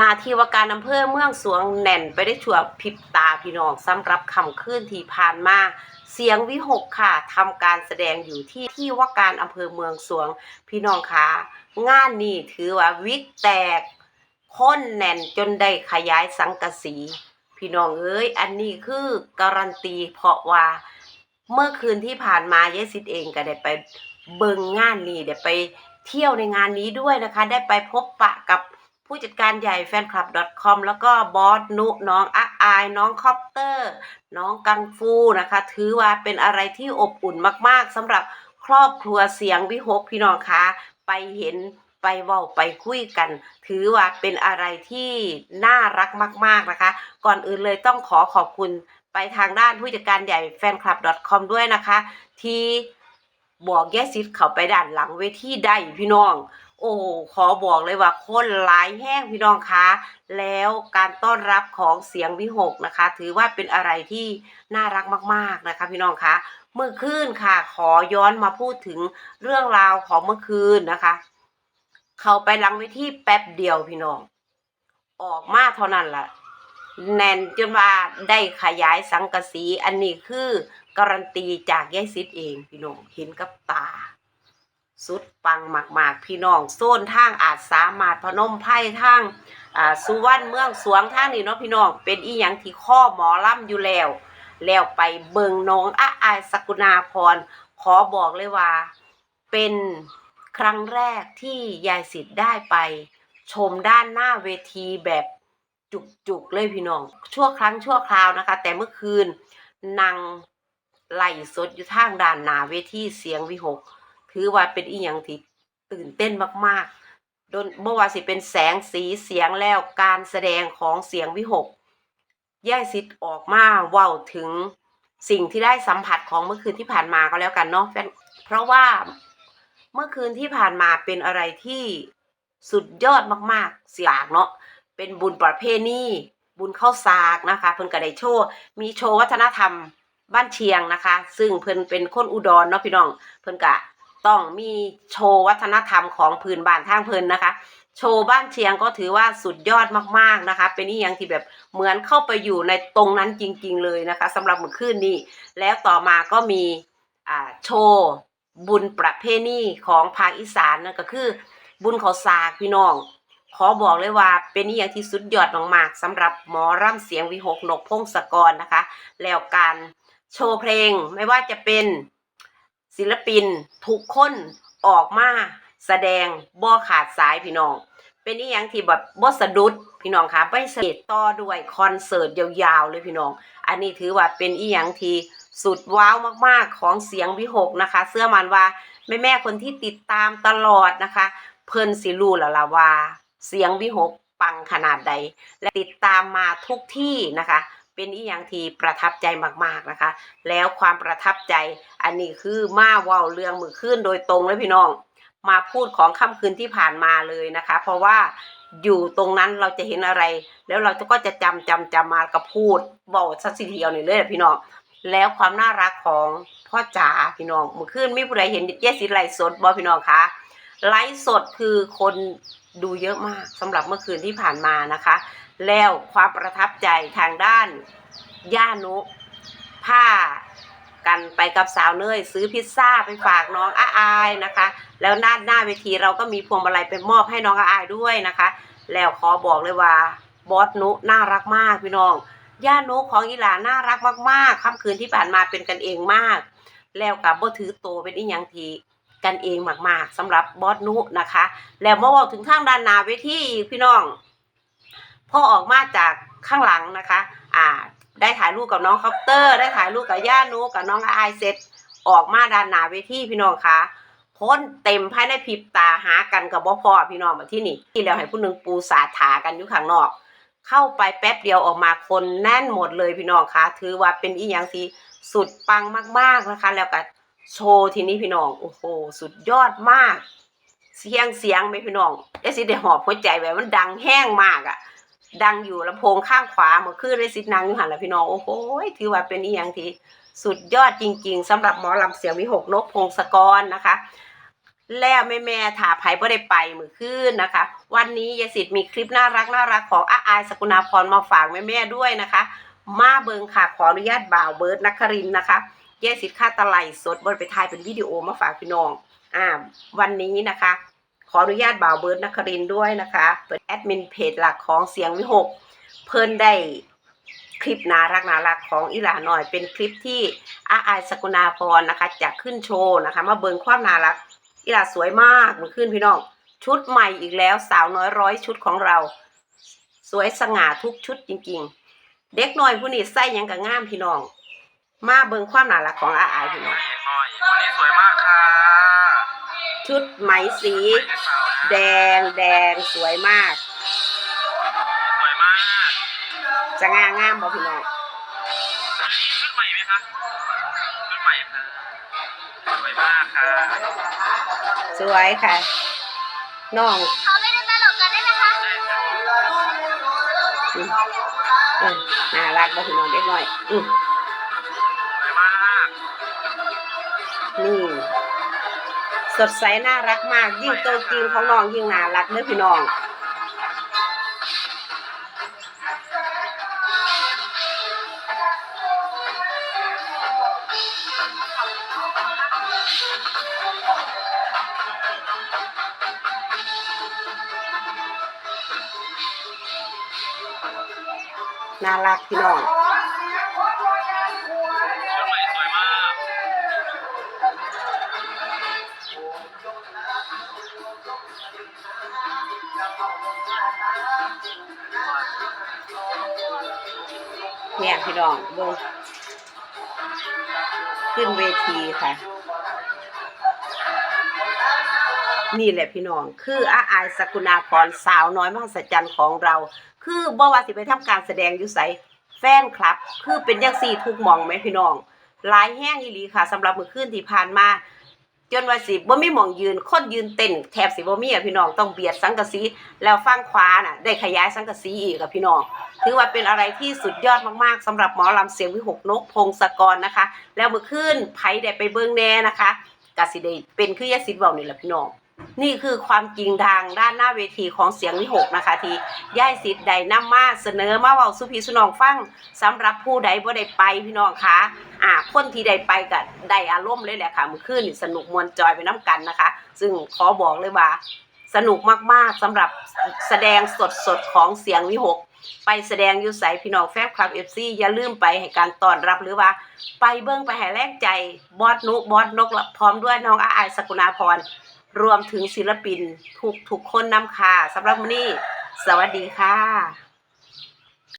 นาทีว่าการอำเภอเมืองสวงแน่นไปได้ชั่วพริบตาพี่น้องสำหรับคำคืนที่ผ่านมาเสียงวิหกค่ะทำการแสดงอยู่ที่ที่ว่าการอำเภอเมืองสวงพี่น้องคะงานนี้ถือว่าวิกแตกค้นแน่นจนได้ขยายสังกสี พี่น้องเอ้ยอันนี้คือการันตีเพราะว่า เมื่อคืนที่ผ่านมายายซิดเองก็ได้ไปเบิงงานนี้ได้ไปเที่ยวในงานนี้ด้วยนะคะ ได้ไปพบปะกับ ผู้จัดการใหญ่แฟนคลับ .com แล้วก็บอสนุน้องอักอาย น้องคอปเตอร์ น้องกังฟูนะคะ ถือว่าเป็นอะไรที่อบอุ่นมากๆสำหรับครอบครัวเสียงวิหกพี่น้องคะไปเห็นไปเว้าไปคุยกัน ถือว่าเป็นอะไรที่น่ารักมาก ๆนะคะ ก่อนอื่นเลยต้องขอขอบคุณไปทางด้านผู้จัดการใหญ่แฟนคลับ .com ด้วยนะคะ ที่บอกแยซิดเขาไปด้านหลังเวทีได้พี่น้อง โอ้ขอบอกเลยว่าคนหลายแห้งพี่น้องคะแล้วการต้อนรับของเสียงวิหกนะคะ ถือว่าเป็นอะไรที่น่ารักมาก ๆนะคะ พี่น้องคะเมื่อคืนค่ะ ขอย้อนมาพูดถึงเรื่องราวของเมื่อคืนนะคะ เขาไปลังเวทีแป๊บเดียวพี่น้อง ออกมาเท่านั้นล่ะ แน่นจนว่าได้ขยายสังกะสีอันนี้คือการันตีจากยายซิดเองพี่น้องเห็นกับตา สุดปังมาก ๆ พี่น้องโซนทางอาจสามารถพนมไพ่ทางอ่าสุวรรณเมืองสวงทางนี้เนาะพี่น้องเป็นอีหยังที่ข้อหมอล่ำอยู่แล้ว แล้วไปเบิงน้องอาอายสกุณาพร ขอบอกเลยว่า เป็นครั้งแรกที่ยายสิทธิ์ได้ไป ชมด้านหน้าเวทีแบบจุกๆเลยพี่น้อง ชั่วครั้งชั่วคราวนะคะ แต่เมื่อคืนนางไล่สดอยู่ทางด้านหน้าเวทีเสียงวิหก ถือว่าเป็นอีหยังที่ตื่นเต้นมากๆโดนบ่อว่าสิเป็นแสงสีเสียงแล้วการแสดงของเสียงวิหกแย่ซิดออกมาเว้าถึงสิ่งที่ได้สัมผัสของเมื่อคืนที่ผ่านมาก็แล้วกันเนาะเพราะว่าเมื่อคืนที่ผ่านมาเป็นอะไรที่สุดยอดมากๆเสียงเนาะเป็นบุญประเพณีบุญเข้าสากนะคะเพิ่นก็ได้โชว์มีโชว์วัฒนธรรมบ้านเชียงนะคะ ซึ่งเพิ่นเป็นคนอุดรเนาะพี่น้องเพิ่นก็ ต้องมีโชว์วัฒนธรรมของพื้นบ้านทางเพิ่นนะคะ โชว์บ้านเชียงก็ถือว่าสุดยอดมากๆนะคะ เป็นอีหยังที่แบบเหมือนเข้าไปอยู่ในตรงนั้นจริง ๆ เลยนะคะสำหรับเมื่อคืนนี้ แล้วต่อมาก็มีอ่าโชว์บุญประเพณีของภาคอีสานนั่นก็คือบุญเขาสากพี่น้อง ขอบอกเลยว่าเป็นอีหยังที่สุดยอดมากๆสำหรับหมอร่ำเสียงวิหกนกพงศกรนะคะ แล้วการโชว์เพลงไม่ว่าจะเป็น ศิลปิน ทุกคนออกมาแสดงบ่ขาดสายพี่น้อง เป็นอีหยังที่แบบบ่สะดุดพี่น้องคะไปเสด็จต่อด้วยคอนเสิร์ตยาวๆเลยพี่น้อง อันนี้ถือว่าเป็นอีหยังที่สุดว้าวมากๆของเสียงวิหกนะคะ เสื้อมันว่าแม่แม่คนที่ติดตามตลอดนะคะ เพิ่นสิรู้แล้วล่ะว่า เสียงวิหกปังขนาดใด และติดตามมาทุกที่นะคะ เป็นอีหยังที่ประทับใจมากๆนะคะ แล้วความประทับใจอันนี้คือมาว้าเรื่องมือขึ้นโดยตรงเลยพี่น้อง มาพูดของค่ำคืนที่ผ่านมาเลยนะคะ เพราะว่าอยู่ตรงนั้นเราจะเห็นอะไร แล้วเราก็จะจำจำจำมากับพูดบอกสักสิเทียวนี่เลยพี่น้องแล้วความน่ารักของพ่อจ๋าพี่น้องมื่อคืนมีผู้ใดเห็นเยสิไลฟ์สดบอพี่น้องคะไลฟ์สดคือคนดูเยอะมากสำหรับเมื่อคืนที่ผ่านมานะคะ แล้วความประทับใจทางด้านย่านุผ้ากันไปกับสาวเนยซื้อพิซซ่าไปฝากน้องอาอายนะคะ แล้วหน้าหน้าเวทีเราก็มีพวงมาลัยไปมอบให้น้องอาอายด้วยนะคะ แล้วขอบอกเลยว่าบอสนุน่ารักมากพี่น้องย่านุของอีหลาน่ารักมากๆค่ำคืนที่ผ่านมาเป็นกันเองมาก แล้วกับบ่ถือโตเป็นอีหยังทีกันเองมากๆสำหรับบอสนุนะคะ แล้วมาบอกถึงทางด้านนาเวทีพี่น้อง พอออกมาจากข้างหลังนะคะ อ่า ได้ถ่ายรูปกับน้องคอปเตอร์ ได้ถ่ายรูปกับย่านุกับน้องอายเสร็จ ออกมาด้านหน้าเวทีพี่น้องคะคนเต็มภายในพริบตาหากันกับบ่พอพี่น้องมาที่นี่ที่แล้วให้ผู้หนึ่งปูสาถากันอยู่ข้างนอก เข้าไปแป๊บเดียวออกมาคนแน่นหมดเลยพี่น้องคะถือว่าเป็นอีหยังที่สุดปังมากๆนะคะ แล้วก็โชว์ทีนี้พี่น้องโอ้โหสุดยอดมาก เสียงเสียงไหมพี่น้องเอสิได้หอบหัวใจแบบมันดังแห้งมากอะ่ะ ดังอยู่ลำโพงข้างขวาเมื่อคืนได้สินางอยู่หันละพี่น้องโอ้โหถือว่าเป็นอีหยังทีสุดยอดจริง ๆสำหรับหมอลำเสียงวิหกนกพงศกรนะคะ แล้วแม่แม่ถาไผ่บ่ได้ไปมือคืนนะคะ วันนี้ยายสิทธิ์มีคลิปน่ารักน่ารักของอาอายสกุณาพรมาฝากแม่แม่ด้วยนะคะ มาเบิงค่ะขออนุญาตบ่าวเบิร์ดนักครินนะคะยายสิทธิ์ค่าตะไลสดบนไปถ่ายเป็นวิดีโอมาฝากพี่น้องอ่าวันนี้นะคะ ขออนุญาตบ่าวเบิร์ดนักครินด้วยนะคะเป็นแอดมินเพจหลักของเสียงวิหก เพิ่นได้คลิปนารักนารักของอีหลาหน่อย เป็นคลิปที่อาอายสกุณาพรนะคะจะขึ้นโชว์นะคะ มาเบิงความนารักอีหลาสวยมากมื่อคืนพี่น้องชุดใหม่อีกแล้วสาวน้อยร้อยชุดของเรา สวยสง่าทุกชุดจริง ๆ เด็กน้อยผู้นี้ใส่ยังกับงามพี่น้อง มาเบิงความนารักของอาอายพี่น้องเอกหน่อยวันนี้สวยมากค่ะ ชุดไหมสีสวยให้สาวนะแดงแดงสวยมาก สวยมากจะงางามบ่พี่น้องชุดใหม่ไหมคะชุดใหม่ค่ะสวยมากค่ะ สวยค่ะ น้องเขาไม่ได้ตลกกันได้ไหมคะใช่ค่ะอืมเออน่ารักบ่พี่น้องเด็กน้อยอืมสวยมากนี่ สดใสน่ารักมาก ยิ่งโตจริงของน้องยิ่งน่ารักเด้อพี่น้องน่ารักพี่น้อง เนี่ยพี่น้องเบิ่งขึ้นเวทีค่ะ นี่แหละพี่น้อง คืออาอายสกุณาพรสาวน้อยมหัศจรรย์ของเรา คือบ่ว่าสิไปทำการแสดงอยู่ไสแฟนคลับ คือเป็นจังซี่ทุกหมองไหมพี่น้องหลายแห้งอีหลีค่ะสำหรับมื้อคืนที่ผ่านมา จนว่าสิบ่มีหมองยืนคนยืนเต้นแทบสิบ่มีอะพี่น้องต้องเบียดสังกะสีแล้วฟังขวาน่ะ ได้ขยายสังกะสีอีกอะพี่น้องถือว่าเป็นอะไรที่สุดยอดมากๆสำหรับหมอลำเสียงวิหกนกพงศกรนะคะ แล้วเมื่อคืนไผได้ไปเบิ่งแน่นะคะกสิได้เป็นคือยาสิทธิ์เว้านี่แหละพี่น้อง นี่คือความจริงทางด้านหน้าเวทีของเสียงวิหกนะคะ ที่ย่ายสิทธิ์ได้นำมาเสนอมาเว้าสุพีสุนองฟังสำหรับผู้ใดบ่ได้ไปพี่น้องคะอ่าคนที่ได้ไปก็ได้อารมณ์เลยแหละค่ะมื่อคืนนี่สนุกมวนจอยไปน้กันนะคะ ซึ่งขอบอกเลยว่า สนุกมากๆสำหรับแสดงสดๆของเสียงวิหกไปแสดงอยู่ใสพี่น้องแฟนคลับเอฟซีอย่าลืมไปให้การต้อนรับหรือว่า ไปเบิ้งไปให้แรงใจบอสนุบอสนกและพร้อมด้วยน้องอาอายสกุณาพร รวมถึงศิลปินทุกทุกคนนำค่ะสำหรับมนี้ สวัสดีค่ะ